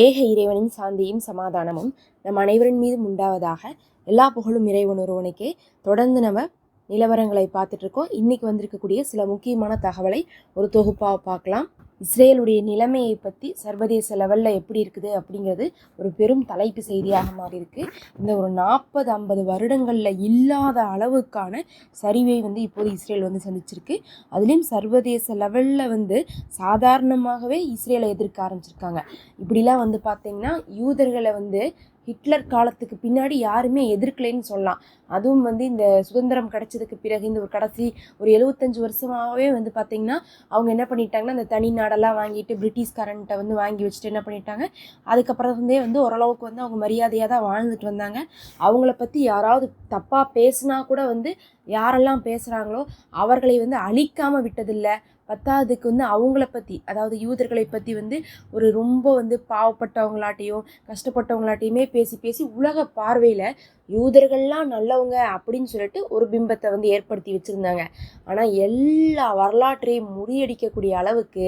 ஏக இறைவனின் சாந்தியும் சமாதானமும் நம் அனைவரின் மீதும் உண்டாவதாக எல்லா புகழும் இறைவன் ஒருவனுக்கே. தொடர்ந்து நம்ம நிலவரங்களை பார்த்துட்ருக்கோம் இன்றைக்கி வந்திருக்கக்கூடிய சில முக்கியமான தகவலை ஒரு தொகுப்பாக பார்க்கலாம். இஸ்ரேலுடைய நிலைமையை பற்றி சர்வதேச லெவலில் எப்படி இருக்குது அப்படிங்கிறது ஒரு பெரும் தலைப்பு செய்தியாக மாறி இருக்குது இந்த ஒரு நாற்பது ஐம்பது வருடங்களில் இல்லாத அளவுக்கான சரிவை வந்து இப்போது இஸ்ரேல் வந்து சந்திச்சிருக்கு. அதுலேயும் சர்வதேச லெவலில் வந்து சாதாரணமாகவே இஸ்ரேலை எதிர்க்க ஆரம்பிச்சிருக்காங்க. இப்படிலாம் வந்து பார்த்திங்கன்னா யூதர்களை வந்து ஹிட்லர் காலத்துக்கு பின்னாடி யாருமே எதிர்க்கலைன்னு சொல்லலாம். அதுவும் வந்து இந்த சுதந்திரம் கிடைச்சதுக்கு பிறகு இந்த ஒரு கடைசி ஒரு எழுபத்தஞ்சு வருஷமாகவே வந்து பார்த்திங்கன்னா அவங்க என்ன பண்ணிட்டாங்கன்னா அந்த தனி நாடெல்லாம் வாங்கிட்டு பிரிட்டிஷ்காரன்ட்ட வந்து வாங்கி வச்சுட்டு என்ன பண்ணிட்டாங்க? அதுக்கப்புறம் இருந்தே வந்து ஓரளவுக்கு வந்து அவங்க மரியாதையாக தான் வாழ்ந்துட்டு வந்தாங்க. அவங்கள பற்றி யாராவது தப்பாக பேசுனா கூட வந்து யாரெல்லாம் பேசுகிறாங்களோ அவர்களை வந்து அழிக்காமல் விட்டதில்லை. பத்தாவதுக்கு வந்து அவங்கள பற்றி அதாவது யூதர்களை பற்றி வந்து ஒரு ரொம்ப வந்து பாவப்பட்டவங்களாட்டையும் கஷ்டப்பட்டவங்களாட்டையுமே பேசி பேசி உலக பார்வையில் யூதர்கள்லாம் நல்லவங்க அப்படின்னு சொல்லிட்டு ஒரு பிம்பத்தை வந்து ஏற்படுத்தி வச்சுருந்தாங்க. ஆனால் எல்லா வரலாற்றையும் முறியடிக்கக்கூடிய அளவுக்கு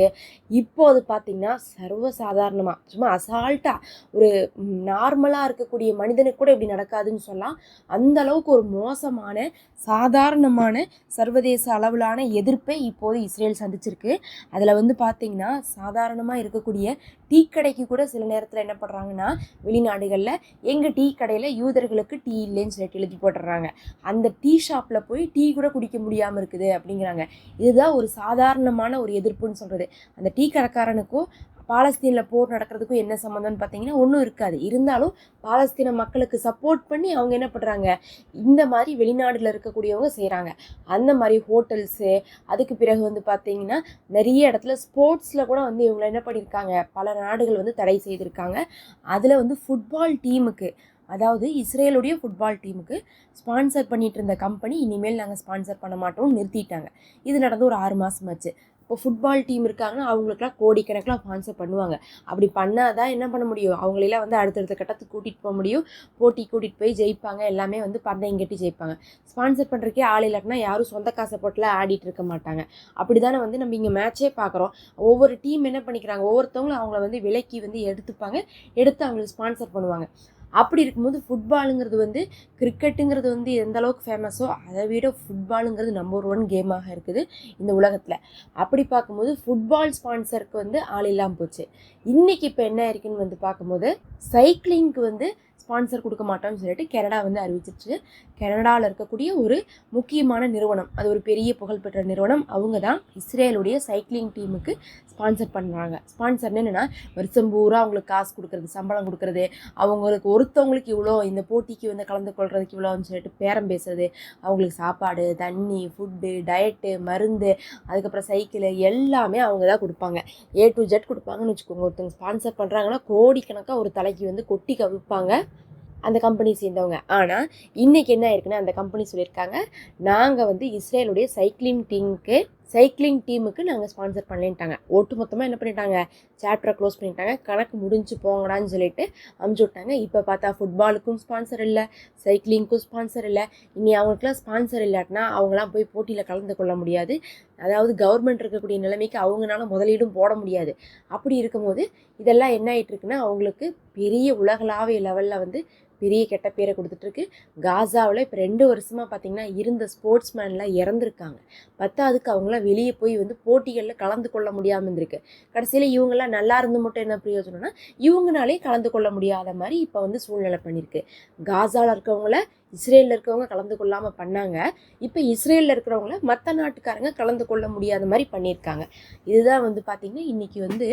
இப்போது பார்த்திங்கன்னா சர்வசாதாரணமாக சும்மா அசால்ட்டாக ஒரு நார்மலாக இருக்கக்கூடிய மனிதனுக்கு கூட இப்படி நடக்காதுன்னு சொல்லலாம் அந்த அளவுக்கு ஒரு மோசமான சாதாரணமான சர்வதேச அளவிலான எதிர்ப்பை இப்போது இஸ்ரேல் சந்திச்சிருக்கு. அதில் வந்து பார்த்திங்கன்னா சாதாரணமாக இருக்கக்கூடிய டீ கடைக்கு கூட சில நேரத்தில் என்ன பண்ணுறாங்கன்னா வெளிநாடுகளில் எங்கள் டீ கடையில் யூதர்களுக்கு டீ டீ இல்லைன்னு சொல்லிட்டு எழுதி போட்டுடுறாங்க. அந்த டீ ஷாப்பில் போய் டீ கூட குடிக்க முடியாமல் இருக்குது அப்படிங்கிறாங்க. இதுதான் ஒரு சாதாரணமான ஒரு எதிர்ப்புன்னு சொல்கிறது அந்த டீ கடைக்காரனுக்கும் பாலஸ்தீனில் போர் நடக்கிறதுக்கும் என்ன சம்மந்தம்னு பார்த்தீங்கன்னா ஒன்றும் இருக்காது. இருந்தாலும் பாலஸ்தீன மக்களுக்கு சப்போர்ட் பண்ணி அவங்க என்ன பண்ணுறாங்க இந்த மாதிரி வெளிநாட்டில் இருக்கக்கூடியவங்க செய்கிறாங்க அந்த மாதிரி ஹோட்டல்ஸு அதுக்கு பிறகு வந்து பார்த்திங்கன்னா நிறைய இடத்துல ஸ்போர்ட்ஸில் கூட வந்து இவங்களை என்ன பண்ணியிருக்காங்க பல நாடுகள் வந்து தடை செய்திருக்காங்க. அதில் வந்து ஃபுட்பால் டீமுக்கு அதாவது இஸ்ரேலுடைய ஃபுட்பால் டீமுக்கு ஸ்பான்சர் பண்ணிகிட்டு இருந்த கம்பெனி இனிமேல் நாங்கள் ஸ்பான்சர் பண்ண மாட்டோம்னு நிறுத்திட்டாங்க. இது நடந்து ஒரு ஆறு மாதமாச்சு இப்போ ஃபுட்பால் டீம் இருக்காங்கன்னா அவங்களுக்குலாம் கோடிக்கணக்கில் ஸ்பான்சர் பண்ணுவாங்க. அப்படி பண்ணால் தான் என்ன பண்ண முடியும்? அவங்களெல்லாம் வந்து அடுத்தடுத்த கட்டத்துக்கு கூட்டிகிட்டு போக முடியும். போட்டி கூட்டிகிட்டு போய் ஜெயிப்பாங்க. எல்லாமே வந்து பந்தயம் கட்டி ஜெயிப்பாங்க. ஸ்பான்சர் பண்ணுறக்கே ஆள் இல்லாட்டினா யாரும் சொந்த காசை போட்டுலாம் ஆடிட்டு இருக்க மாட்டாங்க. அப்படி தானே வந்து நம்ம இங்கே மேட்சே பார்க்குறோம். ஒவ்வொரு டீம் என்ன பண்ணிக்கிறாங்க? ஒவ்வொருத்தவங்களும் அவங்கள வந்து விலக்கி வந்து எடுத்துப்பாங்க. எடுத்து அவங்களுக்கு ஸ்பான்சர் பண்ணுவாங்க. அப்படி இருக்கும்போது ஃபுட்பாலுங்கிறது வந்து கிரிக்கெட்டுங்கிறது வந்து எந்த அளவுக்கு ஃபேமஸோ அதை விட ஃபுட்பாலுங்கிறது நம்பர் ஒன் கேமாக இருக்குது இந்த உலகத்தில். அப்படி பார்க்கும்போது ஃபுட்பால் ஸ்பான்சருக்கு வந்து ஆள் இல்லாமல் போச்சு. இன்றைக்கி இப்போ என்ன இருக்குன்னு வந்து பார்க்கும்போது சைக்கிளிங்க்கு வந்து ஸ்பான்சர் கொடுக்க மாட்டோம்னு சொல்லிட்டு கனடா வந்து அறிவிச்சிருச்சு. கனடாவில் இருக்கக்கூடிய ஒரு முக்கியமான நிறுவனம். அது ஒரு பெரிய புகழ்பெற்ற நிறுவனம். அவங்க தான் இஸ்ரேலுடைய சைக்கிளிங் டீமுக்கு ஸ்பான்சர் பண்ணுறாங்க ஸ்பான்சர்னு என்னென்னா வருஷம் பூரா அவங்களுக்கு காசு கொடுக்குறது சம்பளம் கொடுக்குறது அவங்களுக்கு ஒருத்தவங்களுக்கு இவ்வளோ இந்த போட்டிக்கு வந்து கலந்து கொள்றதுக்கு இவ்வளோன்னு சொல்லிட்டு பேரம் பேசுறது அவங்களுக்கு சாப்பாடு தண்ணி ஃபுட்டு டயட்டு மருந்து அதுக்கப்புறம் சைக்கிள் எல்லாமே அவங்க தான் கொடுப்பாங்க. ஏ டு ஜெட் கொடுப்பாங்கன்னு வச்சுக்கோங்க. ஒருத்தவங்க ஸ்பான்சர் பண்ணுறாங்கன்னா கோடிக்கணக்காக ஒரு தலைக்கு வந்து கொட்டி கவிப்பாங்க. அந்த கம்பெனி சேர்ந்தவங்க. ஆனால் இன்றைக்கி என்ன ஆயிருக்குன்னா அந்த கம்பெனி சொல்லியிருக்காங்க நாங்கள் வந்து இஸ்ரேலுடைய சைக்கிளிங் டீமுக்கு சைக்கிளிங் டீமுக்கு நாங்கள் ஸ்பான்சர் பண்ணலேன்ட்டாங்க. ஒட்டு மொத்தமாக என்ன பண்ணிட்டாங்க? சாப்டரை க்ளோஸ் பண்ணிட்டாங்க. கணக்கு முடிஞ்சு போங்கடான்னு சொல்லிட்டு அமுச்சு விட்டாங்க இப்போ பார்த்தா ஃபுட்பாலுக்கும் ஸ்பான்சர் இல்லை சைக்கிளிங்க்கும் ஸ்பான்சர் இல்லை. இனி அவங்களுக்குலாம் ஸ்பான்சர் இல்லாட்டினா அவங்களாம் போய் போட்டியில் கலந்து கொள்ள முடியாது. அதாவது கவர்மெண்ட் இருக்கக்கூடிய நிலைமைக்கு அவங்களால முதலீடும் போட முடியாது. அப்படி இருக்கும்போது இதெல்லாம் என்ன ஆகிட்டு இருக்குன்னா அவங்களுக்கு பெரிய உலகளாவிய லெவலில் வந்து பெரிய கெட்ட பேரை கொடுத்துட்ருக்கு. காசாவில் இப்போ ரெண்டு வருஷமாக பார்த்திங்கன்னா இருந்த ஸ்போர்ட்ஸ் மேன்லாம் இறந்துருக்காங்க பத்தாவதுக்கு அவங்களாம் வெளியே போய் வந்து போட்டிகளில் கலந்து கொள்ள முடியாமல் இருந்திருக்கு. கடைசியில் இவங்கெல்லாம் நல்லா இருந்து மட்டும் என்ன பிரயோஜனம்னா இவங்கனாலே கலந்து கொள்ள முடியாத மாதிரி இப்போ வந்து சூழ்நிலை பண்ணியிருக்கு காசாவில் இருக்கவங்கள இஸ்ரேலில் இருக்கவங்க கலந்து கொள்ளாமல் பண்ணாங்க. இப்போ இஸ்ரேலில் இருக்கிறவங்கள மற்ற நாட்டுக்காரங்க கலந்து கொள்ள முடியாத மாதிரி பண்ணியிருக்காங்க. இதுதான் வந்து பார்த்திங்கன்னா இன்றைக்கி வந்து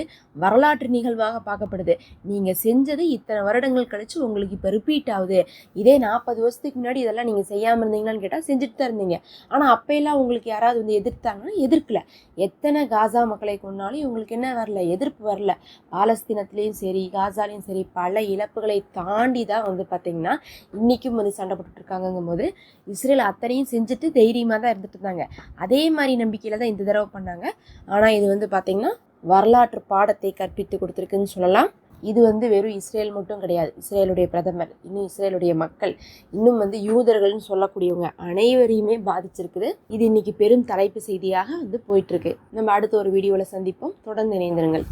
வரலாற்று நிகழ்வாக பார்க்கப்படுது. நீங்கள் செஞ்சது இத்தனை வருடங்கள் கழித்து உங்களுக்கு இப்போ ரிப்பீட் ஆகுது. இதே நாற்பது வருஷத்துக்கு முன்னாடி இதெல்லாம் நீங்கள் செய்யாமல் இருந்தீங்களான்னு கேட்டால் செஞ்சுட்டு தான் இருந்தீங்க. ஆனால் அப்போயெல்லாம் உங்களுக்கு யாராவது வந்து எதிர்த்தாங்கன்னா எதிர்க்கல. எத்தனை காசா மக்களை கொண்டாலும் இவங்களுக்கு என்ன வரல? எதிர்ப்பு வரல. பாலஸ்தீனத்துலேயும் சரி காசாலையும் சரி பல இழப்புகளை தாண்டி தான் வந்து பார்த்திங்கன்னா இன்றைக்கும் வந்து சண்டை போட்டுட்ருக்காங்கங்கும் போது இஸ்ரேல் அத்தனையும் செஞ்சுட்டு தைரியமாக தான் இருந்துட்டு இருந்தாங்க. அதே மாதிரி நம்பிக்கையில் தான் இந்த தடவை பண்ணாங்க. ஆனால் இது வந்து பார்த்திங்கன்னா வரலாற்று பாடத்தை கற்பித்து கொடுத்துருக்குன்னு சொல்லலாம். இது வந்து வெறும் இஸ்ரேல் மட்டும் கிடையாது. இஸ்ரேலுடைய பிரதமர் இன்னும் இஸ்ரேலுடைய மக்கள் இன்னும் வந்து யூதர்கள்னு சொல்லக்கூடியவங்க அனைவரையுமே பாதிச்சிருக்குது. இது இன்னைக்கு பெரும் தலைப்பு செய்தியாக வந்து போயிட்டுருக்கு. நம்ம அடுத்த ஒரு வீடியோவில் சந்திப்போம். தொடர்ந்து இணைந்திருங்கள்.